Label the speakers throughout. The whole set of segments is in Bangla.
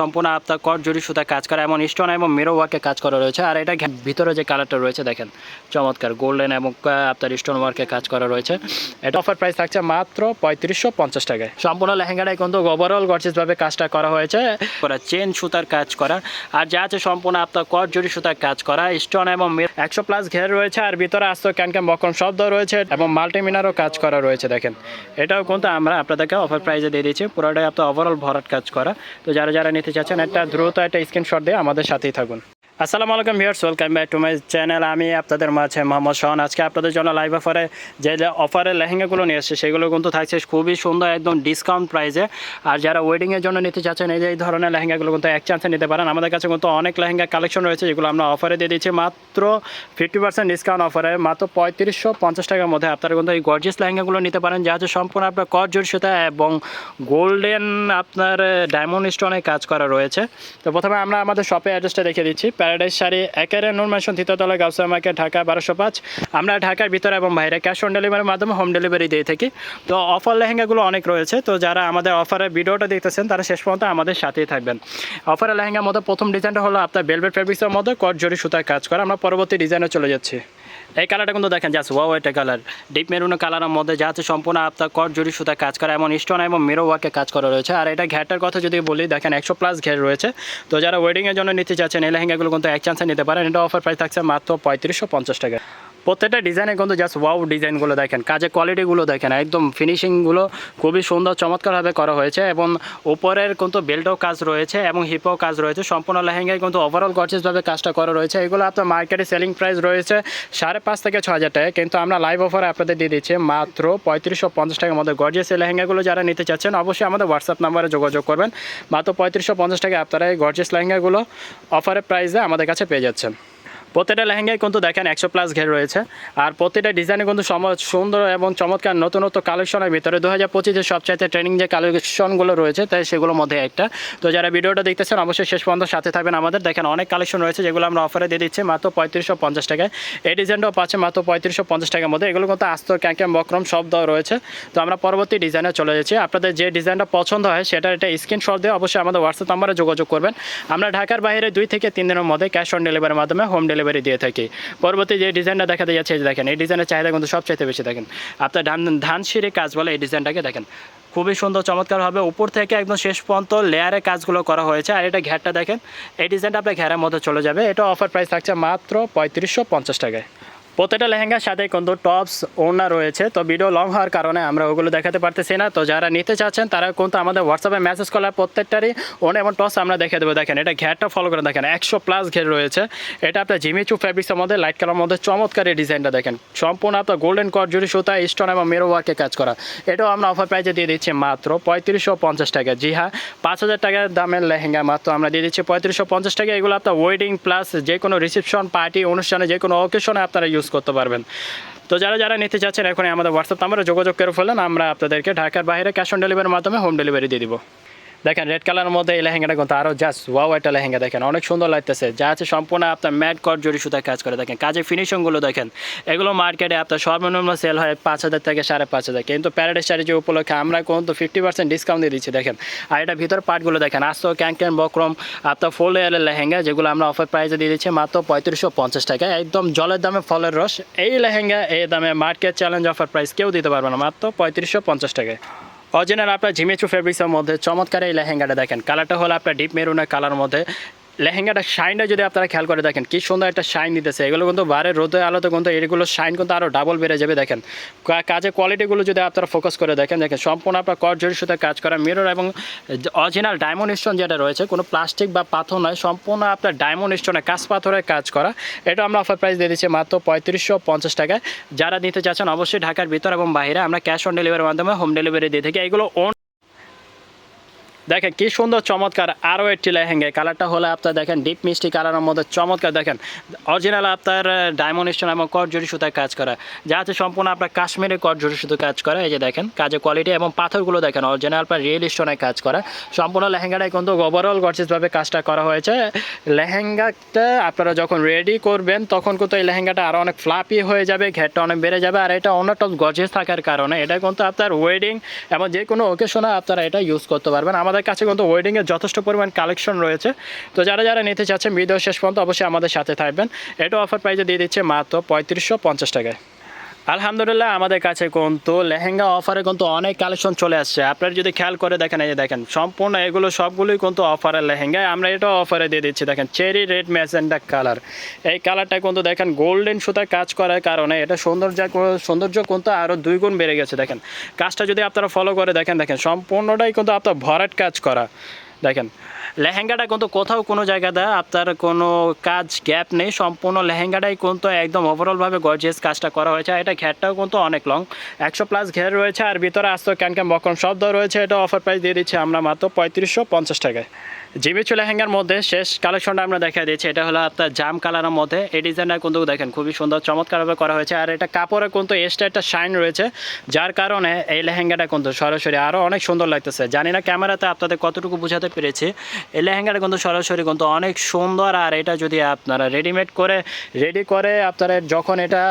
Speaker 1: সম্পূর্ণ আপনার কট জুড়ি সুতা কাজ করা এমন স্টোন এবং মেরো ওয়ার্কে কাজ করা রয়েছে। আর এটা ভিতরে যে কালারটা রয়েছে, দেখেন, চমৎকার গোল্ডেন এবং আপনার স্টোন ওয়ার্কে কাজ করা রয়েছে। এটা অফার প্রাইস থাকছে মাত্র পঁয়ত্রিশশো পঞ্চাশ টাকায়। সম্পূর্ণ লেহেঙ্গাটাই কিন্তু ওভারঅল গর্জেসভাবে কাজটা করা হয়েছে। করা চেন সুতার কাজ করা। আর যা আছে সম্পূর্ণ আপনার কট জুড়ি সুতার কাজ করা। স্টোন এবং একশো প্লাস ঘের রয়েছে, আর ভিতরে আস্ত ক্যান ক্যান বকরম শব্দ রয়েছে, এবং মাল্টিমিনারও কাজ করা রয়েছে, দেখেন। এটাও কিন্তু আমরা আপনাদেরকে অফার প্রাইসে দিয়ে দিচ্ছি পুরোটাই আপনার ওভারঅল ভরাট কাজ করা। তো যারা যারা নিতে চাচ্ছেন একটা দ্রুত একটা স্ক্রিনশট দিয়ে আমাদের সাথেই থাকুন। আসসালামু আলাইকুম viewers, welcome back to my channel. আমি আপনাদের মাঝে মোহাম্মদ শাহন আজকে আপনাদের জন্য লাইভ অফারে যে অফারের লেহেঙ্গাগুলো নিয়ে এসেছে, সেগুলো কিন্তু থাকছে খুবই সুন্দর একদম ডিসকাউন্ট প্রাইসে আর যারা ওয়েডিংয়ের জন্য নিতে চাচ্ছেন, এই যে এই ধরনের লেহেঙ্গাগুলো কিন্তু এক চান্সে নিতে পারেন। আমাদের কাছে কিন্তু অনেক লেহেঙ্গা কালেকশন রয়েছে, যেগুলো আমরা অফারে দিয়ে দিচ্ছি। মাত্র ফিফটি পার্সেন্ট ডিসকাউন্ট অফারে মাত্র পঁয়ত্রিশশো পঞ্চাশ টাকার মধ্যে আপনারা কিন্তু এই গর্জিয়াস লেহেঙ্গাগুলো নিতে পারেন, যা হচ্ছে সম্পূর্ণ আপনার কট জোর সুতা এবং গোল্ডেন আপনার ডায়মন্ড স্টোনে কাজ করা রয়েছে। তো প্রথমে আমরা আমাদের শপে অ্যাড্রেসটা দেখে দিচ্ছি। প্যারাডাইস শাড়ি একেরে নুন মেশন তৃতীয়তলা গাউসা মার্কেট ঢাকা বারোশো পাঁচ। আমরা ঢাকার ভিতরে এবং বাইরে ক্যাশ অন ডেলিভারির মাধ্যমে হোম ডেলিভারি দিয়ে থাকি। তো অফার লেহেঙ্গাগুলো অনেক রয়েছে। তো যারা আমাদের অফারের ভিডিওটা দেখতেছেন, তারা শেষ পর্যন্ত আমাদের সাথেই থাকবেন। অফারের লেহেঙ্গার মধ্যে প্রথম ডিজাইনটা হলো আপনার বেলভেট ফেব্রিক্সের মধ্যে কট জড়ি সুতার কাজ করা। আমরা পরবর্তী ডিজাইনে চলে যাচ্ছি। এই কালারটা কিন্তু দেখেন জাস্ট ওয়াও এটা কালার ডিপ মেরুন কালারের মধ্যে যা আছে সম্পূর্ণ আপনার কর জরি সুতা কাজ করা এমন স্টোন এবং মেরো ওয়াকে কাজ করা রয়েছে। আর এটা ঘ্যাটার কথা যদি বলি, দেখেন একশো প্লাস ঘের রয়েছে। তো যারা ওয়েডিংয়ের জন্য নিতে চাচ্ছেন, এই লেহেঙ্গাগুলো কিন্তু এক চান্সে নিতে পারেন। এটা অফার প্রাইস থাকছে মাত্র পঁয়ত্রিশশো পঞ্চাশ টাকা। প্রত্যেকটা ডিজাইনে কিন্তু জাস্ট ওয়াও ডিজাইনগুলো দেখেন। কাজের কোয়ালিটিগুলো দেখেন, একদম ফিনিশিংগুলো খুবই সুন্দর, চমৎকারভাবে করা হয়েছে এবং উপরের কিন্তু বেল্টও কাজ রয়েছে এবং হিপও কাজ রয়েছে। সম্পূর্ণ লেহেঙ্গায় কিন্তু ওভারঅল গর্জেসভাবে কাজটা করা রয়েছে। এগুলো আপনার মার্কেটে সেলিং প্রাইস রয়েছে সাড়ে পাঁচ থেকে ছ হাজার টাকা কিন্তু আমরা লাইভ অফারে আপনাদের দিয়ে দিচ্ছি মাত্র পঁয়ত্রিশশো পঞ্চাশ টাকার মধ্যে গর্জিয়াস এই লেহেঙ্গাগুলো যারা নিতে চাচ্ছেন, অবশ্যই আমাদের হোয়াটসঅ্যাপ নাম্বারে যোগাযোগ করবেন। মাত্র পঁয়ত্রিশশো পঞ্চাশ টাকা আপনারা এই গর্জিয়াস লেহেঙ্গাগুলো অফারের প্রাইসে আমাদের কাছে পেয়ে যাচ্ছেন। প্রত্যেকটা লেহেঙ্গায় কিন্তু দেখেন একশো প্লাস ঘের রয়েছে। আর প্রতিটা ডিজাইনে কিন্তু সুন্দর এবং চমৎকার নতুন নতুন কালেকশনের ভিতরে। দু হাজার পঁচিশে সবচাইতে ট্রেনিং যে কালেকশনগুলো রয়েছে, তাই সেগুলোর মধ্যে একটা। তো যারা ভিডিওটা দেখতেছেন, অবশ্যই শেষ পর্যন্ত সাথে থাকবেন আমাদের। দেখেন অনেক কালেকশন রয়েছে যেগুলো আমরা অফারে দিয়ে দিচ্ছি, মাত্র পঁয়ত্রিশশো পঞ্চাশ টাকায়। এই ডিজাইনটাও পাচ্ছে মাত্র পঁয়ত্রিশশো পঞ্চাশ টাকার মধ্যে। এগুলো কিন্তু আস্ত ক্যাঁক্যাম বক্রম সব দেওয়া রয়েছে। তো আমরা পরবর্তী ডিজাইনে চলে যাচ্ছি। আপনাদের যে ডিজাইনটা পছন্দ হয় সেটা একটা স্ক্রিনশট দিয়ে অবশ্যই আমাদের হোয়াটসঅ্যাপ নাম্বারে যোগাযোগ করবেন। আমরা ঢাকার বাইরে দুই থেকে তিন দিনের মধ্যে ক্যাশ অন ডেলিভারির মাধ্যমে হোম ডেলিভারি দিয়ে থাকি। পরবর্তী যে ডিজাইনটা দেখাতে যাচ্ছে দেখেন, এই ডিজাইনের চাহিদা কিন্তু সবচাইতে বেশি দেখেন। আপনার ধান ধান সিঁড়ি কাজ বলে এই ডিজাইনটাকে দেখেন। খুবই সুন্দর, চমৎকার হবে। উপর থেকে একদম শেষ পর্যন্ত লেয়ারে কাজগুলো করা হয়েছে। আর এটা ঘ্যাটটা দেখেন, এই ডিজাইনটা আপনার ঘ্যারের মধ্যে চলে যাবে। এটা অফার প্রাইস থাকছে মাত্র পঁয়ত্রিশশো পঞ্চাশ টাকায়। প্রত্যেকটা লেহেঙ্গার সাথে কিন্তু টপস ওড়না রয়েছে। তো ভিডিও লং হওয়ার কারণে আমরা ওগুলো দেখাতে পারতেছি না। তো যারা নিতে চাচ্ছেন, তারা কিন্তু আমাদের হোয়াটসঅ্যাপে মেসেজ করার প্রত্যেকটারই ওড়না এবং টপস আমরা দেখে দেবো। দেখেন, এটা ঘেরটা ফলো করে দেখেন, একশো প্লাস ঘের রয়েছে। এটা আপনার জিমিচু ফ্যাব্রিক্সের মধ্যে লাইট কালার মধ্যে চমৎকার ডিজাইনটা দেখেন। সম্পূর্ণ আপনার গোল্ডেন জুড়ি সুতা স্টোন এবং মেরো ওয়ার্কে কাজ করা। এটাও আমরা অফার প্রাইসে দিয়ে দিচ্ছি মাত্র পঁয়ত্রিশশো পঞ্চাশ টাকা। জি হ্যাঁ পাঁচ হাজার টাকার দামের লেহেঙ্গা মাত্র আমরা দিয়ে দিচ্ছি পঁয়ত্রিশশো পঞ্চাশ টাকা। এগুলো আপনার ওয়েডিং প্লাস যে কোনো রিসেপশন পার্টি অনুষ্ঠানে যে কোনো অকেশনে আপনারা ইউজ করতে পারবেন। তো যারা যারা নিতে চাচ্ছেন এখন আমাদের হোয়াটসঅ্যাপ নাম্বারে যোগাযোগ করে ফেলেন, আমরা আপনাদেরকে ঢাকার বাইরে ক্যাশ অন ডেলিভারির মাধ্যমে হোম ডেলিভারি দিয়ে দিব। দেখেন রেড কালারের মধ্যে এই লেহেঙ্গাটা কিন্তু আরও জাস্ট ওয়াও একটা লেহেঙ্গা দেখেন, অনেক সুন্দর লাগতেছে। যা আছে সম্পূর্ণ আপনার ম্যাট কট জড়ি সুতা কাজ করে। দেখেন, কাজের ফিনিশিংগুলো দেখেন, এগুলো মার্কেটে আপনার সর্বনিম্ন সেল হয় পাঁচ হাজার থেকে সাড়ে পাঁচ হাজার। কিন্তু প্যারাডাইস শাড়ি যে উপলক্ষে আমরা কিন্তু ফিফটি পার্সেন্ট ডিসকাউন্ট দিয়ে দিচ্ছি, দেখেন। আর এটা ভিতর পার্টগুলো দেখেন আস্ত ক্যাঙ্কেন বক্রম, আপনার ফুল এয়ারের লেহেঙ্গা, যেগুলো আমরা অফার প্রাইসে দিয়ে দিচ্ছি মাত্র পঁয়ত্রিশশো পঞ্চাশ টাকা। একদম জলের দামে ফলের রস। এই লেহেঙ্গা, এই দামে মার্কেট চ্যালেঞ্জ অফার প্রাইস কেউ দিতে পারবে না, মাত্র পঁয়ত্রিশশো পঞ্চাশ টাকায়। অরিজিনাল আপনার ঝিমেচু ফেব্রিক্সের মধ্যে চমৎকার এই লেহেঙ্গাটা দেখেন। কালারটা হলো আপনার ডিপ মেরুনের কালার মধ্যে। লেহেঙ্গাটা শাইনটা যদি আপনারা খেয়াল করে দেখেন, কি সুন্দর একটা শাইন দিতেছে। এগুলো কিন্তু বারে রোদে আলোতে কিন্তু এগুলো শাইন কিন্তু আরও ডাবল বেড়ে যাবে, দেখেন। কাজের কোয়ালিটিগুলো যদি আপনারা ফোকাস করে দেখেন দেখেন, সম্পূর্ণ আপনার কট জড়ির সাথে কাজ করা মিরর এবং অরিজিনাল ডায়মন্ড স্টোন যেটা রয়েছে, কোনো প্লাস্টিক বা পাথর নয়, সম্পূর্ণ আপনার ডায়মন্ড স্টোনে কাঁচ পাথরের কাজ করা। এটা আমরা অফার প্রাইস দিয়ে দিচ্ছি মাত্র পঁয়ত্রিশশো পঞ্চাশ টাকায়। যারা নিতে চাচ্ছেন, অবশ্যই ঢাকার ভিতর এবং বাইরে আমরা ক্যাশ অন ডেলিভারির মাধ্যমে হোম ডেলিভারি দিয়ে থাকি। এগুলো দেখেন কি সুন্দর, চমৎকার আরও একটি লেহেঙ্গা। কালারটা হলে আপনার দেখেন ডিপ মিষ্টি কালারের মধ্যে চমৎকার দেখেন। অরিজিনাল আপনার ডায়মন্ড স্টোন এবং কট জড়ি সুতায় কাজ করা। যা আছে সম্পূর্ণ আপনার কাশ্মীরি কট জড়ি সুতো কাজ করা। এই যে দেখেন, কাজের কোয়ালিটি এবং পাথরগুলো দেখেন অরিজিনাল আপনার রিয়েল স্টোনে কাজ করা। সম্পূর্ণ লেহেঙ্গাটাই কিন্তু ওভারঅল গর্জেসভাবে কাজটা করা হয়েছে। লেহেঙ্গাটা আপনারা যখন রেডি করবেন, তখন কিন্তু এই লেহেঙ্গাটা আরও অনেক ফ্লাপি হয়ে যাবে, ঘেরটা অনেক বেড়ে যাবে। আর এটা অন্যতম গর্জেস থাকার কারণে এটা কিন্তু আপনার ওয়েডিং এবং যে কোনো ওকেশনে আপনারা এটা ইউজ করতে পারবেন। আমাদের আমাদের কাছে কিন্তু ওয়েডিংয়ের যথেষ্ট পরিমাণ কালেকশন রয়েছে। তো যারা যারা নিতে চাচ্ছেন ভিডিও শেষ পর্যন্ত অবশ্যই আমাদের সাথে থাকবেন। এটা অফার প্রাইজে দিয়ে দিচ্ছে মাত্র পঁয়ত্রিশশো পঞ্চাশ টাকায়। আলহামদুলিল্লাহ, আমাদের কাছে কিন্তু লেহেঙ্গা অফারে কিন্তু অনেক কালেকশন চলে আসছে। আপনারা যদি খেয়াল করে দেখেন, এই দেখেন, সম্পূর্ণ এগুলো সবগুলোই কিন্তু অফারের লেহেঙ্গা। আমরা এটাও অফারে দিয়ে দিচ্ছি। দেখেন চেরি রেড ম্যাজেন্ডা কালার এই কালারটা কিন্তু দেখেন গোল্ডেন সুতার কাজ করার কারণে এটা সৌন্দর্য সৌন্দর্য কিন্তু আরও দুই গুণ বেড়ে গেছে। দেখেন, কাজটা যদি আপনারা ফলো করে দেখেন দেখেন, সম্পূর্ণটাই কিন্তু আপনার ভরাট কাজ করা। দেখেন লেহেঙ্গাটা কিন্তু কোথাও কোনো জায়গা জায়গাতে আপনার কোনো কাজ গ্যাপ নেই, সম্পূর্ণ লেহেঙ্গাটাই কিন্তু একদম ওভারঅলভাবে গর্জিয়াস কাজটা করা হয়েছে, আর এটা ঘেরটাও কিন্তু অনেক লং একশো প্লাস ঘের রয়েছে, আর ভিতরে আস্ত ক্যান ক্যান বকন শব্দ রয়েছে, এটা অফার প্রাইস দিয়ে দিচ্ছে আমরা মাত্র পঁয়ত্রিশশো পঞ্চাশ টাকায়। জিমিচু লেহেঙ্গার মধ্যে শেষ কালেকশনটা আমরা দেখা দিয়েছি। এটা হলো আপনার জাম কালারের মধ্যে। এই ডিজাইনটা কিন্তু দেখেন খুবই সুন্দর, চমৎকারভাবে করা হয়েছে। আর এটা কাপড়ে কিন্তু এক্সট্রা একটা শাইন রয়েছে, যার কারণে এই লেহেঙ্গাটা কিন্তু সরাসরি আরও অনেক সুন্দর লাগতেছে। জানি না ক্যামেরাতে আপনাদের কতটুকু বোঝাতে পেরেছি, এই লেহেঙ্গাটা কিন্তু সরাসরি কিন্তু অনেক সুন্দর। আর এটা যদি আপনারা রেডিমেড করে রেডি করে আপনারা যখন এটা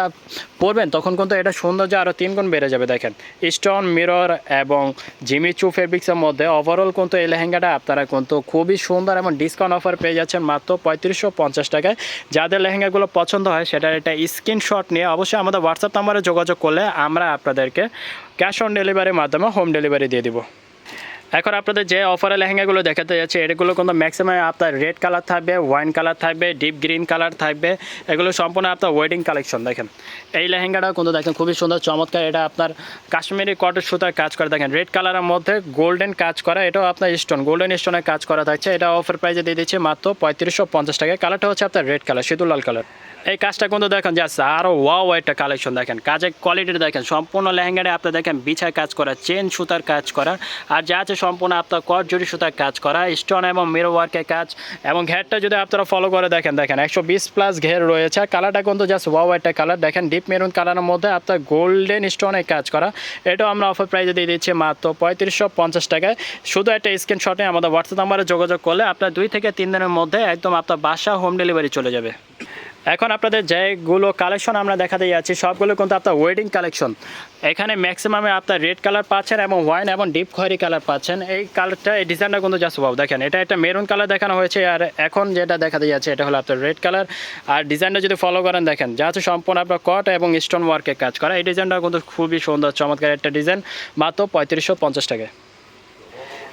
Speaker 1: পরবেন, তখন কিন্তু এটা সৌন্দর্য আরও তিন গুণ বেড়ে যাবে। দেখেন স্টোন মিরর এবং জিমিচু ফেব্রিক্সের মধ্যে ওভারঅল কিন্তু এই লেহেঙ্গাটা আপনারা কিন্তু খুবই সুন্দর এবং ডিসকাউন্ট অফার পেয়ে যাচ্ছেন মাত্র পঁয়ত্রিশশো পঞ্চাশ টাকায়। যাদের লেহেঙ্গাগুলো পছন্দ হয়, সেটার একটা স্ক্রিনশট নিয়ে অবশ্যই আমাদের হোয়াটসঅ্যাপ নাম্বারে যোগাযোগ করলে আমরা আপনাদেরকে ক্যাশ অন ডেলিভারির মাধ্যমে হোম ডেলিভারি দিয়ে দিব। এখন আপনাদের যে অফারের লেহেঙ্গাগুলো দেখাতে যাচ্ছে, এগুলো কিন্তু ম্যাক্সিমাম আপনার রেড কালার থাকবে ওয়াইন কালার থাকবে ডিপ গ্রিন কালার থাকবে। এগুলো সম্পূর্ণ আপনার ওয়েডিং কালেকশন দেখেন। এই লেহেঙ্গাটাও কিন্তু দেখেন খুবই সুন্দর, চমৎকার। এটা আপনার কাশ্মীরি কটন সুতার কাজ করে দেখেন। রেড কালারের মধ্যে গোল্ডেন কাজ করা, এটাও আপনার স্টোন গোল্ডেন স্টোনের কাজ করা থাকছে। এটা অফার প্রাইসে দিয়ে দিচ্ছে মাত্র পঁয়ত্রিশশো পঞ্চাশ টাকায়। কালারটা হচ্ছে আপনার রেড কালার সিঁদুর লাল কালার এই কাজটা কিন্তু দেখেন জাস্ট আরও ওয়াও একটা কালেকশন দেখেন। কাজের কোয়ালিটি দেখেন, সম্পূর্ণ লেহেঙ্গাটা আপনার দেখেন, বিছায় কাজ করা চেন সুতার কাজ করা, আর যা আছে সম্পূর্ণ আপনার কট সুতার কাজ করা স্টোন এবং মিরো ওয়ার্কের কাজ, এবং ঘেরটা যদি আপনারা ফলো করে দেখেন দেখেন, একশো বিশ প্লাস ঘের রয়েছে কালারটা কিন্তু জাস্ট ওয়াও একটা কালার দেখেন ডিপ মেরুন কালারের মধ্যে আপনার গোল্ডেন স্টোনের কাজ করা। এটাও আমরা অফার প্রাইজে দিয়ে দিচ্ছি মাত্র পঁয়ত্রিশশো পঞ্চাশ টাকায়। শুধু একটা স্ক্রিনশটে আমাদের হোয়াটসঅ্যাপ নাম্বারে যোগাযোগ করলে আপনার দুই থেকে তিন দিনের মধ্যে একদম আপনার বাসা হোম ডেলিভারি চলে যাবে। এখন আপনাদের যেগুলো কালেকশন আমরা দেখাতে যাচ্ছি, সবগুলো কিন্তু আপনার ওয়েডিং কালেকশন এখানে ম্যাক্সিমামে আপনার রেড কালার পাচ্ছেন এবং ওয়াইন এবং ডিপ খয়েরি কালার পাচ্ছেন। এই কালারটা এই ডিজাইনটা কিন্তু জাস্ট বাবু দেখেন, এটা একটা মেরুন কালার দেখানো হয়েছে আর এখন যেটা দেখাতে যাচ্ছে, এটা হলো আপনার রেড কালার আর ডিজাইনটা যদি ফলো করেন, দেখেন, যা আছে সম্পূর্ণ আপনার কট এবং স্টোন ওয়ার্কের কাজ করা। এই ডিজাইনটা কিন্তু খুবই সুন্দর, চমৎকার একটা ডিজাইন মাত্র পঁয়ত্রিশশো পঞ্চাশ টাকায়।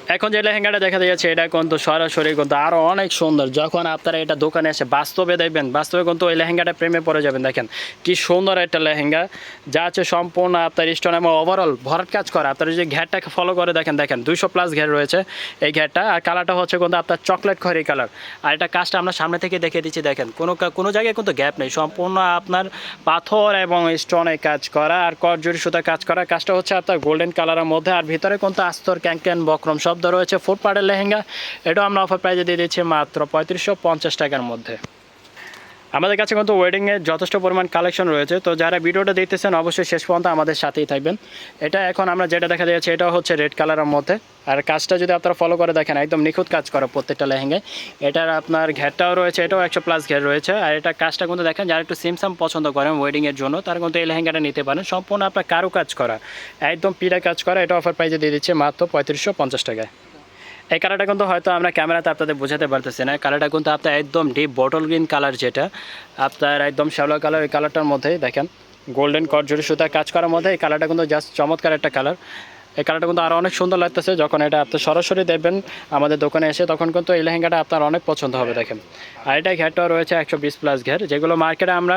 Speaker 1: এখন যে লেহেঙ্গাটা দেখা যাচ্ছে, এটা কিন্তু সরাসরি কিন্তু আরও অনেক সুন্দর। যখন আপনারা এটা দোকানে এসে বাস্তবে দেখবেন, বাস্তবে কিন্তু ওই লেহেঙ্গাটা প্রেমে পড়ে যাবেন। দেখেন, কি সুন্দর একটা লেহেঙ্গা। যা আছে সম্পূর্ণ আপনার স্টোন এবং ওভারঅল ভরাট কাজ করা। আপনারা যদি ঘ্যাটটাকে ফলো করে দেখেন দেখেন, দুইশো প্লাস ঘের রয়েছে এই ঘ্যাটটা। আর কালারটা হচ্ছে কিন্তু আপনার চকলেট খরি কালার আর এটা কাজটা আমরা সামনে থেকে দেখে দিচ্ছি, দেখেন। কোনো কোনো জায়গায় কিন্তু গ্যাপ নেই। সম্পূর্ণ আপনার পাথর এবং স্টোনে কাজ করা আর কটজুরি সুতা কাজ করা। কাজটা হচ্ছে আপনার গোল্ডেন কালারের মধ্যে। আর ভিতরে কিন্তু আস্তর ক্যান বক্রম শব্দ রয়েছে ফুট পার্টের লেহেঙ্গা। এটাও আমরা অফার প্রাইজে দিয়ে দিচ্ছি মাত্র পঁয়ত্রিশশো পঞ্চাশ টাকার মধ্যে। আমাদের কাছে কিন্তু ওয়েডিংয়ের যথেষ্ট পরিমাণ কালেকশন রয়েছে। তো যারা ভিডিওটা দেখতেছেন, অবশ্যই শেষ পর্যন্ত আমাদের সাথেই থাকবেন। এটা এখন আমরা যেটা দেখা যাচ্ছে, এটা হচ্ছে রেড কালারের মধ্যে। আর কাজটা যদি আপনারা ফলো করে দেখেন, একদম নিখুঁত কাজ করা প্রত্যেকটা লেহেঙ্গায়। এটার আপনার ঘেরটাও রয়েছে, এটাও একশো প্লাস ঘের রয়েছে। আর এটা কাজটা কিন্তু দেখেন, যারা একটু সিমসাম পছন্দ করেন ওয়েডিংয়ের জন্য, তারা কিন্তু এই লেহেঙ্গাটা নিতে পারেন। সম্পূর্ণ আপনার কারু কাজ করা, একদম পিড়া কাজ করা। এটা অফার প্রাইজে দিয়ে দিচ্ছে মাত্র পঁয়ত্রিশশো পঞ্চাশ টাকায়। এই কালারটা কিন্তু হয়তো আমরা ক্যামেরাতে আপনাদের বোঝাতে পারতেছি না। কালারটা কিন্তু আপনার একদম ডিপ বটল গ্রিন কালার যেটা। আপনার একদম শ্যাওলা কালার ওই কালারটার মধ্যেই দেখেন গোল্ডেন কট জুড়ি সুতা কাজ করার মধ্যে এই কালারটা কিন্তু জাস্ট চমৎকার একটা কালার এই কালারটা কিন্তু আরও অনেক সুন্দর লাগতেছে। যখন এটা আপনি সরাসরি দেখবেন আমাদের দোকানে এসে, তখন কিন্তু এই লেহেঙ্গাটা আপনার অনেক পছন্দ হবে দেখেন। আর এটা ঘেরটাও রয়েছে একশো বিশ প্লাস ঘের, যেগুলো মার্কেটে আমরা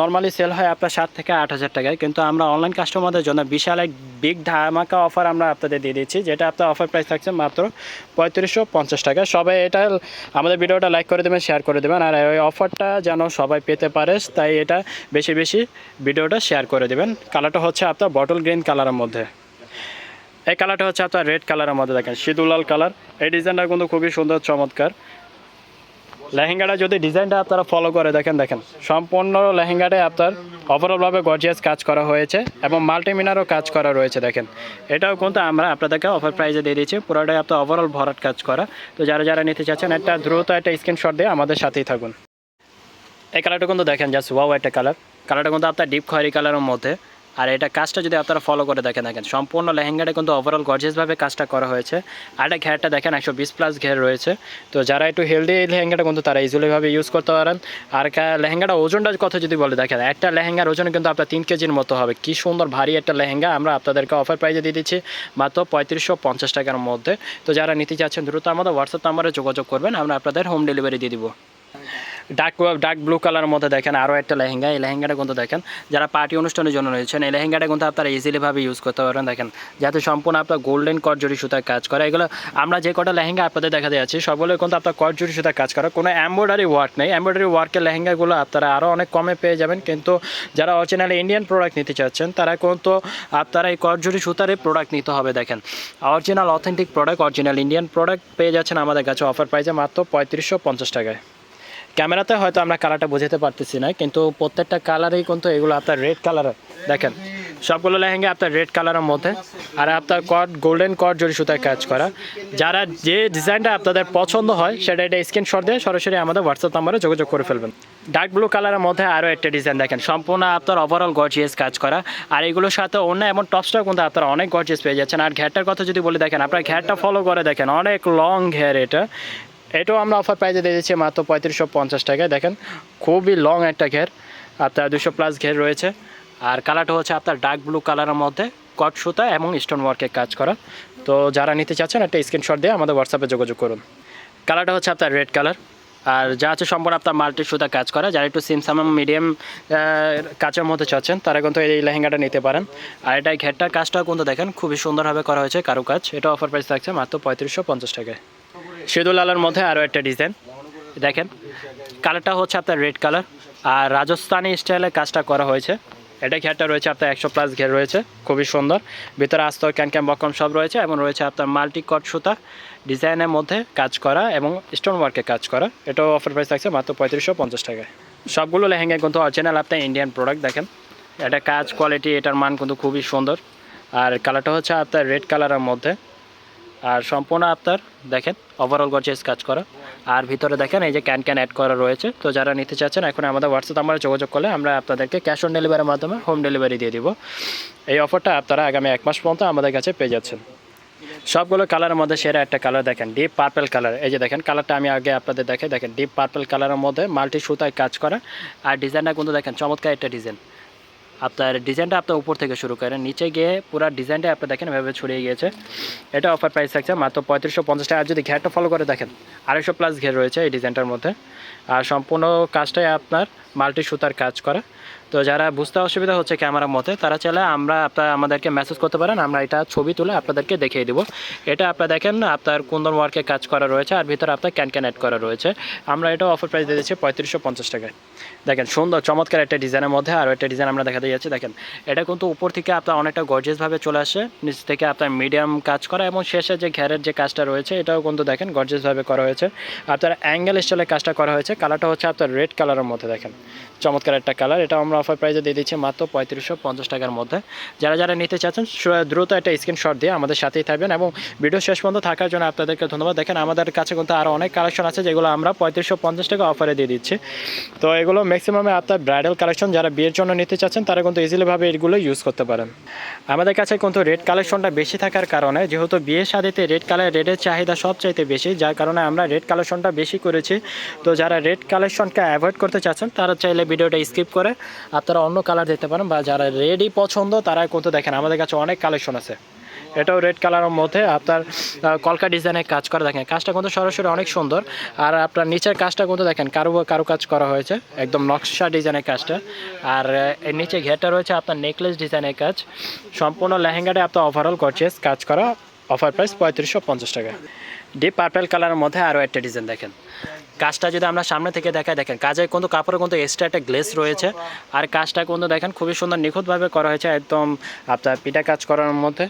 Speaker 1: নর্মালি সেল হয় আপনার সাত থেকে আট হাজার টাকায়। কিন্তু আমরা অনলাইন কাস্টমারদের জন্য বিশাল এক বিগ ধামাকা অফার আমরা আপনাদের দিয়ে দিচ্ছি, যেটা আপনার অফার প্রাইস থাকছে মাত্র পঁয়ত্রিশশো পঞ্চাশ টাকা। সবাই এটা, আমাদের ভিডিওটা লাইক করে দেবেন শেয়ার করে দেবেন, আর ওই অফারটা যেন সবাই পেতে পারে, তাই এটা বেশি বেশি ভিডিওটা শেয়ার করে দেবেন। কালারটা হচ্ছে আপনার বটল গ্রিন কালারের মধ্যে। এই কালারটা হচ্ছে আপনার রেড কালারের মধ্যে দেখেন সিঁদুলাল কালার এই ডিজাইনটা কিন্তু খুবই সুন্দর, চমৎকার। লেহেঙ্গাটা যদি ডিজাইনটা আপনারা ফলো করে দেখেন দেখেন, সম্পূর্ণ লেহেঙ্গাটাই আপনার ওভারঅলভাবে গর্জিয়াস কাজ করা হয়েছে এবং মাল্টিমিনারও কাজ করা রয়েছে, দেখেন। এটাও কিন্তু আমরা আপনাদেরকে অফার প্রাইজে দিয়ে দিয়েছি, পুরোটাই আপনার ওভারঅল ভরাট কাজ করা। তো যারা যারা নিতে চাচ্ছেন, একটা দ্রুত একটা স্ক্রিনশট দিয়ে আমাদের সাথেই থাকুন। এই কালারটা কিন্তু দেখেন জাস্ট ওয়াও একটা কালার কালারটা কিন্তু আপনার ডিপ খয়েরি কালারের মধ্যে। আর এটা কাজটা যদি আপনারা ফলো করে দেখেন দেখেন, সম্পূর্ণ লেহেঙ্গাটা কিন্তু ওভারঅল গর্জিয়াসভাবে কাজটা করা হয়েছে। আর এটা ঘেরটা দেখেন, একশো বিশ প্লাস ঘের রয়েছে। তো যারা একটু হেলদি এই লেহেঙ্গাটা কিন্তু তারা ইজিলিভাবে ইউজ করতে পারেন। আর লেহেঙ্গাটা ওজনটা কথা যদি বলে, দেখেন, একটা লেহেঙ্গার ওজন কিন্তু আপনার তিন কেজির মতো হবে। কি সুন্দর ভারী একটা লেহেঙ্গা আমরা আপনাদেরকে অফার প্রাইজে দিয়ে দিচ্ছি মাত্র পঁয়ত্রিশশো পঞ্চাশ টাকার মধ্যে। তো যারা নিতে চাচ্ছেন, দ্রুত আমাদের হোয়াটসঅ্যাপ নাম্বারে যোগাযোগ করবেন, আমরা আপনাদের হোম ডেলিভারি দিয়ে দিব। ডার্ক ডার্ক ব্লু কালারের মধ্যে দেখেন আরও একটা লেহেঙ্গা। এই লেহেঙ্গাটা কিন্তু দেখেন, যারা পার্টি অনুষ্ঠানের জন্য রয়েছেন, এই লেহেঙ্গাটা কিন্তু আপনারা ইজিলিভাবে ইউজ করতে পারেন দেখেন, যাতে সম্পূর্ণ আপনার গোল্ডেন কটজরি সুতার কাজ করে। এগুলো আমরা যে কটা লেহেঙ্গা আপনাদের দেখা যাচ্ছে, সবগুলো কিন্তু আপনার কটজরি সুতার কাজ করা। কোনো এমব্রয়ডারি ওয়ার্ক নেই। এমব্রয়ডারি ওয়ার্কের লেহেঙ্গাগুলো আপনারা আরও অনেক কমে পেয়ে যাবেন। কিন্তু যারা অরিজিনাল ইন্ডিয়ান প্রোডাক্ট নিতে চাচ্ছেন, তারা কিন্তু আপনারা এই কটজরি সুতারে প্রোডাক্ট নিতে হবে। দেখেন original authentic product original Indian product পেয়ে যাচ্ছেন আমাদের কাছে অফার প্রাইসে মাত্র পঁয়ত্রিশশো পঞ্চাশ টাকায়। ক্যামেরাতে হয়তো আমরা কালারটা বোঝাতে পারতেছি না, কিন্তু প্রত্যেকটা কালারেই কিন্তু এগুলো আপনার রেড কালার দেখেন, সবগুলো লেহেঙ্গা আপনার রেড কালারের মধ্যে, আর আপনার কট গোল্ডেন কট জড়ি সুতায় কাজ করা। যারা যে ডিজাইনটা আপনাদের পছন্দ হয়, সেটা এটা স্ক্রিনশট দিয়ে সরাসরি আমাদের হোয়াটসঅ্যাপ নাম্বারে যোগাযোগ করে ফেলবেন। ডার্ক ব্লু কালারের মধ্যে আরও একটা ডিজাইন দেখেন, সম্পূর্ণ আপনার ওভারঅল গর্জিয়াস কাজ করা। আর এগুলোর সাথে অন্য এমন টপসটাও কিন্তু আপনারা অনেক গর্জিয়াস পেয়ে যাচ্ছেন। আর ঘ্যাটটার কথা যদি বলে, দেখেন, আপনার ঘ্যাটটা ফলো করে দেখেন, অনেক লং ঘের এটা। এটাও আমরা অফার প্রাইজে দিয়ে দিচ্ছি মাত্র পঁয়ত্রিশশো পঞ্চাশ টাকায়। দেখেন, খুবই লং একটা ঘের আপনার দুশো প্লাস ঘের রয়েছে। আর কালারটা হচ্ছে আপনার ডার্ক ব্লু কালারের মধ্যে কট সুতা এবং স্টোন ওয়ার্কের কাজ করা। তো যারা নিতে চাচ্ছেন, একটা স্ক্রিনশট দিয়ে আমাদের হোয়াটসঅ্যাপে যোগাযোগ করুন। কালারটা হচ্ছে আপনার রেড কালার আর যা আছে সম্পূর্ণ আপনার মাল্টি সুতা কাজ করা। যারা একটু সিমসাম মিডিয়াম কাজের মধ্যে চাচ্ছেন, তারা কিন্তু এই লেহেঙ্গাটা নিতে পারেন। আর এটা ঘেরটার কাজটাও কিন্তু দেখেন, খুবই সুন্দরভাবে করা হয়েছে কারও কাজ এটা অফার প্রাইস থাকছে মাত্র পঁয়ত্রিশশো পঞ্চাশ টাকায়। সেদুল আলার মধ্যে আরও একটা ডিজাইন দেখেন কালারটা হচ্ছে আপনার রেড কালার আর রাজস্থানি স্টাইলে কাজটা করা হয়েছে। এটা ঘেরটা রয়েছে আপনার একশো প্লাস ঘের রয়েছে, খুবই সুন্দর। ভিতরে আস্তর ক্যান ক্যান বকম সব রয়েছে এবং রয়েছে আপনার মাল্টি কট সুতা। ডিজাইনের মধ্যে কাজ করা এবং স্টোন ওয়ার্কে কাজ করা। এটাও অফার প্রাইস থাকছে মাত্র পঁয়ত্রিশশো পঞ্চাশ টাকায়। সবগুলো লেহেঙ্গা কিন্তু অরিজিনাল আপনার ইন্ডিয়ান প্রোডাক্ট দেখেন। এটা কাজ কোয়ালিটি এটার মান কিন্তু খুবই সুন্দর। আর কালারটা হচ্ছে আপনার রেড কালারের মধ্যে। আর সম্পূর্ণ আপনার দেখেন ওভারঅল গর্জেস কাজ করা। আর ভিতরে দেখেন, এই যে ক্যান ক্যান অ্যাড করা রয়েছে। তো যারা নিতে চাচ্ছেন, এখন আমাদের হোয়াটসঅ্যাপ আমরা যোগাযোগ করলে আমরা আপনাদেরকে ক্যাশ অন ডেলিভারির মাধ্যমে হোম ডেলিভারি দিয়ে দিব। এই অফারটা আপনারা আগামী এক মাস পর্যন্ত আমাদের কাছে পেয়ে যাচ্ছেন। সবগুলো কালারের মধ্যে সেরা একটা কালার দেখেন ডিপ পার্পেল কালার এই যে দেখেন কালারটা আমি আগে আপনাদের দেখে দেখেন ডিপ পার্পেল কালারের মধ্যে মাল্টি সুতায় কাজ করা। আর ডিজাইনটা কিন্তু দেখেন, চমৎকার একটা ডিজাইন আপনার ডিজাইনটা আপনার উপর থেকে শুরু করেন নিচে গিয়ে পুরো ডিজাইনটা আপনি দেখেন, এভাবে ছড়িয়ে গিয়েছে। এটা অফার প্রাইস থাকছে মাত্র পঁয়ত্রিশশো পঞ্চাশ টাকা। আর যদি ঘেরটা ফলো করে দেখেন, আড়াইশো প্লাস ঘের রয়েছে এই ডিজাইনটার মধ্যে। আর সম্পূর্ণ কাজটাই আপনার মাল্টি সুতার কাজ করা। তো যারা বুঝতে অসুবিধা হচ্ছে ক্যামেরার মধ্যে তারা চাইলে আমরা আপনার, আমাদেরকে মেসেজ করতে পারেন, আমরা এটা ছবি তুলে আপনাদেরকে দেখিয়ে দেবো। এটা আপনার দেখেন, আপনার কুন্দন ওয়ার্কে কাজ করা রয়েছে, আর ভিতরে আপনার ক্যান ক্যান অ্যাড করা রয়েছে। আমরা এটা অফার প্রাইস দিয়ে দিচ্ছি পঁয়ত্রিশশো পঞ্চাশ টাকায়। দেখেন, সুন্দর, চমৎকার একটা ডিজাইনের মধ্যে আর একটা ডিজাইন আমরা দেখাতে যাচ্ছি। দেখেন, এটা কিন্তু উপর থেকে আপনার অনেকটা গর্জেসভাবে চলে আসে, নিচ থেকে আপনার মিডিয়াম কাজ করা এবং শেষে যে ঘেরের যে কাজটা রয়েছে, এটাও কিন্তু দেখেন গর্জেসভাবে করা হয়েছে। আপনার অ্যাঙ্গেল স্টাইলে কাজটা করা হয়েছে, কালারটা হচ্ছে আপনার রেড কালারের মধ্যে দেখেন। চমৎকার একটা কালার এটা আমরা অফার প্রাইসে দিয়ে দিচ্ছি মাত্র পঁয়ত্রিশশো পঞ্চাশ টাকার মধ্যে। যারা যারা নিতে চাচ্ছেন দ্রুত একটা স্ক্রিনশট দিয়ে আমাদের সাথেই থাকবেন এবং ভিডিও শেষ পর্যন্ত থাকার জন্য আপনাদেরকে ধন্যবাদ। দেখেন, আমাদের কাছে কিন্তু আরও অনেক কালেকশন আছে যেগুলো আমরা পঁয়ত্রিশশো পঞ্চাশ টাকা অফারে দিয়ে দিচ্ছি। তো এগুলো ম্যাক্সিমামে আপনার ব্রাইডাল কালেকশন যারা বিয়ের জন্য নিতে চাচ্ছেন, তারা কিন্তু ইজিলিভাবে এগুলো ইউজ করতে পারেন। আমাদের কাছে কিন্তু রেড কালেকশনটা বেশি থাকার কারণে, যেহেতু বিয়ের শাদিতে রেড কালার রেডের চাহিদা সবচাইতে বেশি, যার কারণে আমরা রেড কালেকশনটা বেশি করেছি। তো যারা রেড কালেকশনকে অ্যাভয়েড করতে চাচ্ছেন, তারা চাইলে ভিডিওটা স্কিপ করে, আপনারা অন্য কালার দিতে পারেন, বা যারা রেডই পছন্দ তারা কিন্তু দেখেন, আমাদের কাছে অনেক কালেকশন আছে। এটাও রেড কালারের মধ্যে। আপনার কলকা ডিজাইনের কাজ করা দেখেন। কাজটা কিন্তু সরাসরি অনেক সুন্দর। আর আপনার নিচের কাজটা কিন্তু দেখেন, কারু কারু কাজ করা হয়েছে। একদম নকশা ডিজাইনের কাজটা। আর এর নিচে ঘেরটা রয়েছে আপনার নেকলেস ডিজাইনের কাজ। সম্পূর্ণ লেহেঙ্গাটা আপনার ওভারঅল গর্জিয়াস কাজ করা। অফার প্রাইস পঁয়ত্রিশশো পঞ্চাশ টাকা। ডিপ পার্পেল কালারের মধ্যে আরও একটা ডিজাইন দেখেন। কাজটা যদি আমরা সামনে থেকে দেখাই, দেখেন কাজের কিন্তু কাপড়ে কিন্তু এক্সট্রা একটা গ্লেস রয়েছে। আর কাজটা কিন্তু দেখেন, খুবই সুন্দর নিখুঁতভাবে করা হয়েছে। একদম আপনার পিঠা কাজ করার মধ্যে।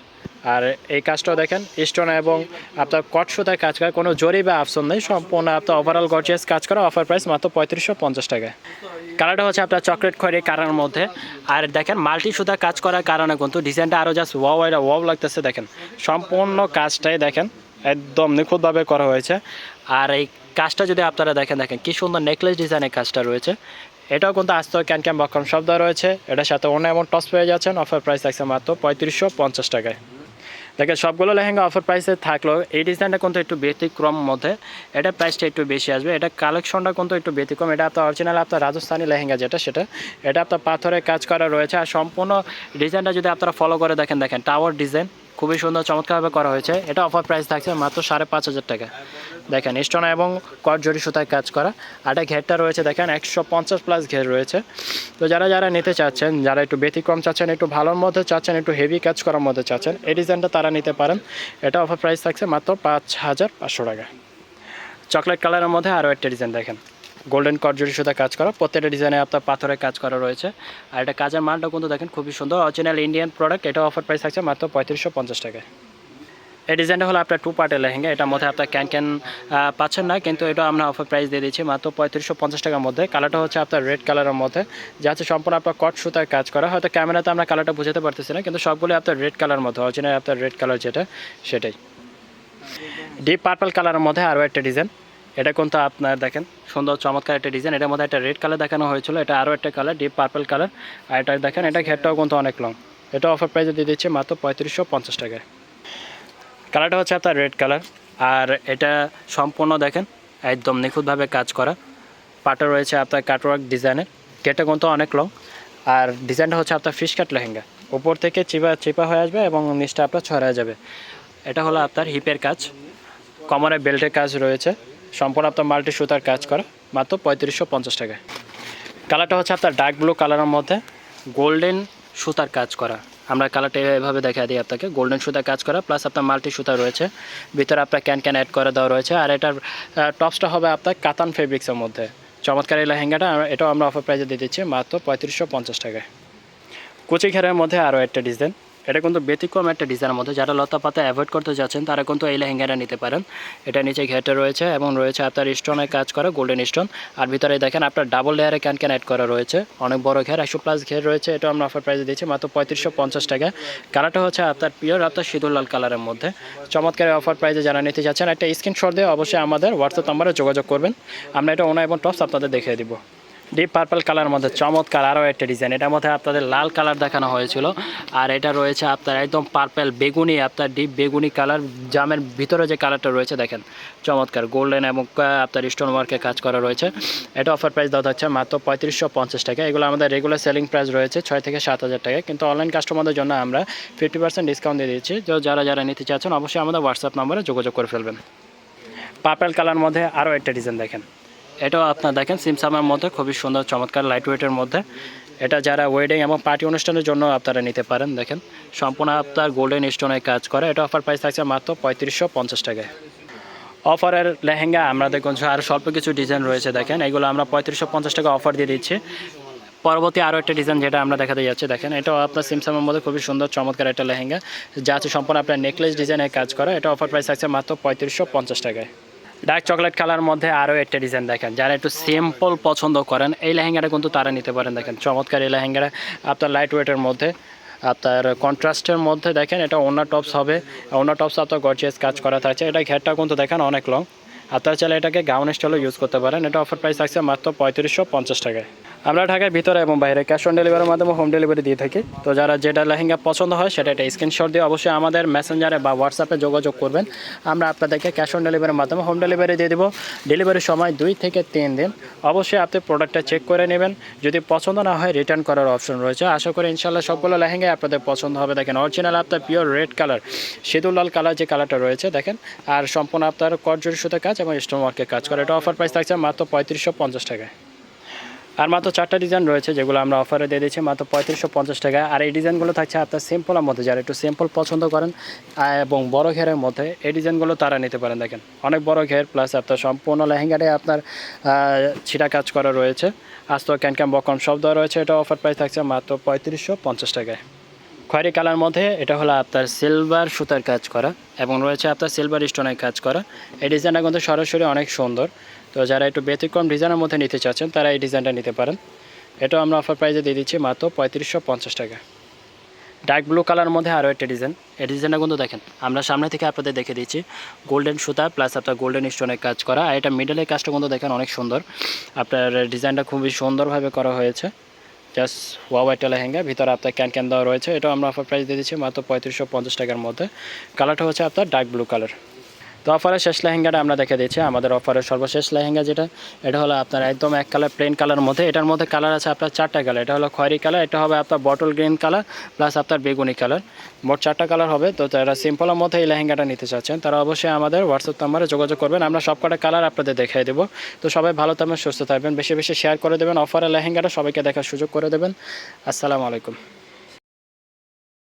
Speaker 1: আর এই কাজটাও দেখেন, স্টোন এবং আপনার কট সুতায় কাজ করা, কোনো জরি বা আফসন নেই, সম্পূর্ণ আপনার ওভারঅল গর্জিয়াস কাজ করা অফার প্রাইস মাত্র পঁয়ত্রিশশো পঞ্চাশ টাকায়। কালারটা হচ্ছে আপনার চকলেট খয়েরি কালার মধ্যে। আর দেখেন মাল্টি সুতা কাজ করার কারণে কিন্তু ডিজাইনটা আরও জাস্ট ওয়াও এটা ওয়াও লাগতেছে, দেখেন। সম্পূর্ণ কাজটাই দেখেন, একদম নিখুঁতভাবে করা হয়েছে। আর এই কাজটা যদি আপনারা দেখেন দেখেন কী সুন্দর নেকলেস ডিজাইনের কাজটা রয়েছে। এটাও কিন্তু আস্ত ক্যান ক্যান বক্ষণ শব্দ রয়েছে। এটার সাথে অন্য এমন টস পেয়ে যাচ্ছেন অফার প্রাইস থাকছে মাত্র পঁয়ত্রিশশো পঞ্চাশ টাকায়। দেখেন, সবগুলো লেহেঙ্গা অফার প্রাইসে থাকলেও এই ডিজাইনটা কিন্তু একটু ব্যতিক্রম মধ্যে। এটা প্রাইসটা একটু বেশি আসবে। এটা কালেকশনটা কিন্তু একটু ব্যতিক্রম। এটা আপনার অরিজিনাল আপনার রাজস্থানি লেহেঙ্গা যেটা, সেটা। এটা আপনার পাথরের কাজ করা রয়েছে। আর সম্পূর্ণ ডিজাইনটা যদি আপনারা ফলো করে দেখেন দেখেন টাওয়ার ডিজাইন খুবই সুন্দর, চমৎকারভাবে করা হয়েছে। এটা অফার প্রাইস থাকছে মাত্র সাড়ে পাঁচ হাজার টাকা। দেখেন, স্টোন এবং জরি সুতায় কাজ করা। আর এটা ঘেরটা রয়েছে, দেখেন, একশো পঞ্চাশ প্লাস ঘের রয়েছে। তো যারা যারা নিতে চাচ্ছেন, যারা একটু ব্যতিক্রম চাচ্ছেন, একটু ভালোর মধ্যে চাচ্ছেন, একটু হেভি কাজ করার মধ্যে চাচ্ছেন, এই ডিজাইনটা তারা নিতে পারেন। এটা অফার প্রাইস থাকছে মাত্র পাঁচ হাজার পাঁচশো টাকা। চকলেট কালারের মধ্যে আরও একটা ডিজাইন দেখেন। গোল্ডেন কটজরি সুতা কাজ করা, প্রত্যেকটা ডিজাইনে আপনার পাথরের কাজ করা রয়েছে। আর এটা কাজের মানটা কিন্তু দেখেন খুবই সুন্দর অরিজিনাল ইন্ডিয়ান প্রোডাক্ট এটা অফার প্রাইস থাকছে মাত্র পঁয়ত্রিশশো পঞ্চাশ টাকায়। এই ডিজাইনটা হলো আপনার টু পার্টের লেহেঙ্গা। এটার মধ্যে আপনার ক্যান ক্যান পাচ্ছেন না, কিন্তু এটা আমরা অফার প্রাইস দিয়ে দিচ্ছি মাত্র পঁয়ত্রিশশো পঞ্চাশ টাকার মধ্যে। কালারটা হচ্ছে আপনার রেড কালারের মধ্যে, যা হচ্ছে সম্পূর্ণ আপনার কট সুতার কাজ করা। হয়তো ক্যামেরাতে আমরা কালারটা বুঝতে পারতেছি না, কিন্তু সবগুলো আপনার রেড কালার মধ্যে অরিজিনাল আপনার রেড কালার যেটা, সেটাই। ডিপ পার্পল কালারের মধ্যে আরও একটা ডিজাইন এটা কিন্তু আপনার দেখেন, সুন্দর চমৎকার একটা ডিজাইন এটার মধ্যে একটা রেড কালার দেখানো হয়েছিল, এটা আরও একটা কালার ডিপ পার্পল কালার আর এটা দেখেন, এটা ঘেরটাও কিন্তু অনেক লং এটা অফার প্রাইসে দিয়ে দিচ্ছে মাত্র পঁয়ত্রিশশো পঞ্চাশ টাকায়। কালারটা হচ্ছে আপনার রেড কালার। আর এটা সম্পূর্ণ দেখেন, একদম নিখুঁতভাবে কাজ করা। পাটা রয়েছে আপনার কাটওয়ার্ক ডিজাইনের গেটটা কিন্তু অনেক লং আর ডিজাইনটা হচ্ছে আপনার ফিশ কাট লেহেঙ্গা। উপর থেকে চিপা চিপা হয়ে আসবে এবং নিচটা আপনার ছড়া যাবে। এটা হলো আপনার হিপের কাজ। কমরে বেল্টের কাজ রয়েছে। সম্পূর্ণ আপনার মাল্টি সুতার কাজ করা। মাত্র পঁয়ত্রিশশো পঞ্চাশ টাকা কালারটা হচ্ছে আপনার ডার্ক ব্লু কালারের মধ্যে। গোল্ডেন সুতার কাজ করা। আমরা কালারটা এভাবে দেখা দিই আপনাকে। গোল্ডেন সুতা কাজ করা প্লাস আপনার মাল্টি সুতা রয়েছে। ভিতরে আপনার ক্যান ক্যান অ্যাড করে দেওয়া রয়েছে। আর এটার টপসটা হবে আপনার কাতান ফেব্রিক্সের মধ্যে। চমৎকার এই লেহেঙ্গাটা এটাও আমরা অফার প্রাইজে দিয়ে দিচ্ছি মাত্র পঁয়ত্রিশশো পঞ্চাশ টাকায়। কুচি ঘেরের মধ্যে আরও একটা ডিজাইন এটা কিন্তু ব্যতিক্রম একটা ডিজাইনের মধ্যে। যারা লতা পাতা অ্যাভয়েড করতে যাচ্ছেন, তারা কিন্তু এই লেহেঙ্গাটা নিতে পারেন। এটা নিচে ঘেটে রয়েছে এবং রয়েছে আপনার স্টোনের কাজ করা গোল্ডেন স্টোন আর ভিতরে দেখেন আপনার ডাবল লেয়ারে ক্যান ক্যান অ্যাড করা রয়েছে। অনেক বড় ঘের, একশো প্লাস ঘের রয়েছে। এটা আমরা অফার প্রাইসে দিচ্ছি মাত্র পঁয়ত্রিশশো পঞ্চাশ টাকা। কালারটা হচ্ছে আপনার পিওর আপনার সিঁদুর লাল কালারের মধ্যে। চমৎকার অফার প্রাইসে যারা নিতে যাচ্ছেন, একটা স্ক্রিনশট দিয়ে অবশ্যই আমাদের হোয়াটসঅ্যাপ নাম্বারে যোগাযোগ করবেন। আমরা এটা ওনা এবং টপস আপনাদের দেখিয়ে দিব। ডিপ পার্পল কালার মধ্যে চমৎকার আরও একটা ডিজাইন এটার মধ্যে আপনাদের লাল কালার দেখানো হয়েছিল। আর এটা রয়েছে আপনার একদম পার্পেল বেগুনি, আপনার ডিপ বেগুনি কালার জামের ভিতরে যে কালারটা রয়েছে, দেখেন, চমৎকার। গোল্ডেন এবং আপনার স্টোন ওয়ার্কে কাজ করা রয়েছে। এটা অফার প্রাইস দেওয়া হচ্ছে মাত্র পঁয়ত্রিশশো পঞ্চাশ টাকা। এগুলো আমাদের রেগুলার সেলিং প্রাইস রয়েছে, ছয় থেকে সাত হাজার টাকা। কিন্তু অনলাইন কাস্টমারদের জন্য আমরা ফিফটি পার্সেন্ট ডিসকাউন্ট দিয়ে দিচ্ছি। তো যারা যারা নিতে চাচ্ছেন, অবশ্যই আমাদের হোয়াটসঅ্যাপ নম্বরে যোগাযোগ করে ফেলবেন। পার্পেল কালার মধ্যে আরও একটা ডিজাইন দেখেন। এটাও আপনার দেখেন সিমসামের মধ্যে খুবই সুন্দর, চমৎকার লাইট ওয়েটের মধ্যে। এটা যারা ওয়েডিং এবং পার্টি অনুষ্ঠানের জন্য আপনারা নিতে পারেন, দেখেন। সম্পূর্ণ আপনার গোল্ডেন স্টোনে কাজ করে। এটা অফার প্রাইস থাকছে মাত্র পঁয়ত্রিশশো পঞ্চাশ টাকায়। অফারের লেহেঙ্গা আমরা দেখুন আর স্বল্প কিছু ডিজাইন রয়েছে, দেখেন। এগুলো আমরা পঁয়ত্রিশশো পঞ্চাশ টাকা অফার দিয়ে দিচ্ছি। পরবর্তী আরও একটা ডিজাইন যেটা আমরা দেখাতে যাচ্ছি, দেখেন। এটাও আপনার সিমসামের মধ্যে খুবই সুন্দর, চমৎকার একটা লেহেঙ্গা। যা আছে সম্পূর্ণ আপনার নেকলেস ডিজাইনের কাজ করা। এটা অফার প্রাইস থাকছে মাত্র পঁয়ত্রিশশো পঞ্চাশ টাকায়। ডার্ক চকলেট কালার মধ্যে আরও একটা ডিজাইন দেখেন। যারা একটু সিম্পল পছন্দ করেন, এই লেহেঙ্গাটা কিন্তু তারা নিতে পারেন। দেখেন, চমৎকার এই লেহেঙ্গাটা। আপনার লাইট ওয়েটের মধ্যে, আপনার কন্ট্রাস্টের মধ্যে দেখেন, এটা ওনার টপস হবে। ওনার টপস আপনার গর্জিয়াস কাজ করা থাকছে। এটা ঘেরটা কিন্তু দেখেন অনেক লং আপনারা চাইলে এটাকে গাউন স্টাইলও ইউজ করতে পারেন। এটা অফার প্রাইস থাকছে মাত্র পঁয়ত্রিশশো পঞ্চাশ টাকায়। আমরা ঢাকার ভিতরে এবং বাইরে ক্যাশ অন ডেলিভারির মাধ্যমে হোম ডেলিভারি দিয়ে থাকি। তো যারা যেটা লেহেঙ্গা পছন্দ হয়, সেটা একটা স্ক্রিনশট দিয়ে অবশ্যই আমাদের মেসেঞ্জারে বা হোয়াটসঅ্যাপে যোগাযোগ করবেন। আমরা আপনাদেরকে ক্যাশ অন ডেলিভারির মাধ্যমে হোম ডেলিভারি দিয়ে দেবো। ডেলিভারির সময় দুই থেকে তিন দিন। অবশ্যই আপনি প্রোডাক্টটা চেক করে নেবেন। যদি পছন্দ না হয় রিটার্ন করার অপশন রয়েছে। আশা করি ইনশাল্লাহ সবগুলো লেহেঙ্গাই আপনাদের পছন্দ হবে। দেখেন অরিজিনাল আপনার পিওর রেড কালার সিঁদুর লাল কালার যে কালারটা রয়েছে, দেখেন। আর সম্পূর্ণ আপনার কটজরি সুতো কাজ এবং স্টোন ওয়ার্কের কাজ করে। এটা অফার প্রাইস থাকছে মাত্র পঁয়ত্রিশশো পঞ্চাশ টাকায়। আর মাত্র চারটা ডিজাইন রয়েছে যেগুলো আমরা অফারে দিয়ে দিচ্ছি, মাত্র পঁয়ত্রিশশো পঞ্চাশ টাকা আর এই ডিজাইনগুলো থাকছে আপনার সিম্পলের মধ্যে, যারা একটু সিম্পল পছন্দ করেন এবং বড় ঘেরের মধ্যে, এই ডিজাইনগুলো তারা নিতে পারেন। দেখেন, অনেক বড় ঘের প্লাস আপনার সম্পূর্ণ লেহেঙ্গাটাই আপনার ছিটা কাজ করা রয়েছে। আস্ত ক্যান ক্যান বকন সব দেওয়া রয়েছে, এটা অফার প্রাইস থাকছে মাত্র পঁয়ত্রিশশো পঞ্চাশ টাকায়। খয়েরি কালার মধ্যে, এটা হলো আপনার সিলভার সুতার কাজ করা, এবং রয়েছে আপনার সিলভার স্টোনের কাজ করা। এই ডিজাইনটা কিন্তু সরাসরি অনেক সুন্দর। তো যারা একটু ব্যতিক্রম ডিজাইনের মধ্যে নিতে চাচ্ছেন, তারা এই ডিজাইনটা নিতে পারেন। এটাও আমরা অফার প্রাইজে দিয়ে দিচ্ছি মাত্র পঁয়ত্রিশশো পঞ্চাশ টাকা। ডার্ক ব্লু কালার মধ্যে আরও একটা ডিজাইন এই ডিজাইনটা কিন্তু দেখেন, আমরা সামনে থেকে আপনাদের দেখে দিচ্ছি। গোল্ডেন সুতা প্লাস আপনার গোল্ডেন স্টোনের কাজ করা। আর এটা মিডলের কাজটা কিন্তু দেখেন অনেক সুন্দর। আপনার ডিজাইনটা খুবই সুন্দরভাবে করা হয়েছে। জাস্ট ওয়াও একটা লেহেঙ্গা। ভিতরে আপনার ক্যান ক্যান দেওয়া রয়েছে। এটা আমরা অফার প্রাইস দিয়ে দিচ্ছি মাত্র পঁয়ত্রিশশো পঞ্চাশ টাকার মধ্যে। কালারটা হচ্ছে আপনার ডার্ক ব্লু কালার তো অফারের শেষ লেহেঙ্গাটা আমরা দেখে দিচ্ছি আমাদের অফারের সর্বশেষ লেহেঙ্গা যেটা, এটা হলো আপনার একদম এক কালার প্লেন কালার মধ্যে, এটার মধ্যে কালার আছে আপনার চারটা কালার এটা হলো খয়েরি কালার এটা হবে আপনার বটল গ্রিন কালার প্লাস আপনার বেগুনি কালার মোট চারটা কালার হবে, তো যারা সিম্পলের মধ্যে এই লেহেঙ্গাটা নিতে চাচ্ছেন, তারা অবশ্যই আমাদের হোয়াটসঅ্যাপ নাম্বারে যোগাযোগ করবেন, আমরা সব কটা কালার আপনাদের দেখাই দেবো, তো সবাই ভালো থাকবেন, সুস্থ থাকবেন, বেশি বেশি শেয়ার করে দেবেন অফারের লেহেঙ্গাটা সবাইকে দেখার সুযোগ করে দেবেন, আসসালামু আলাইকুম।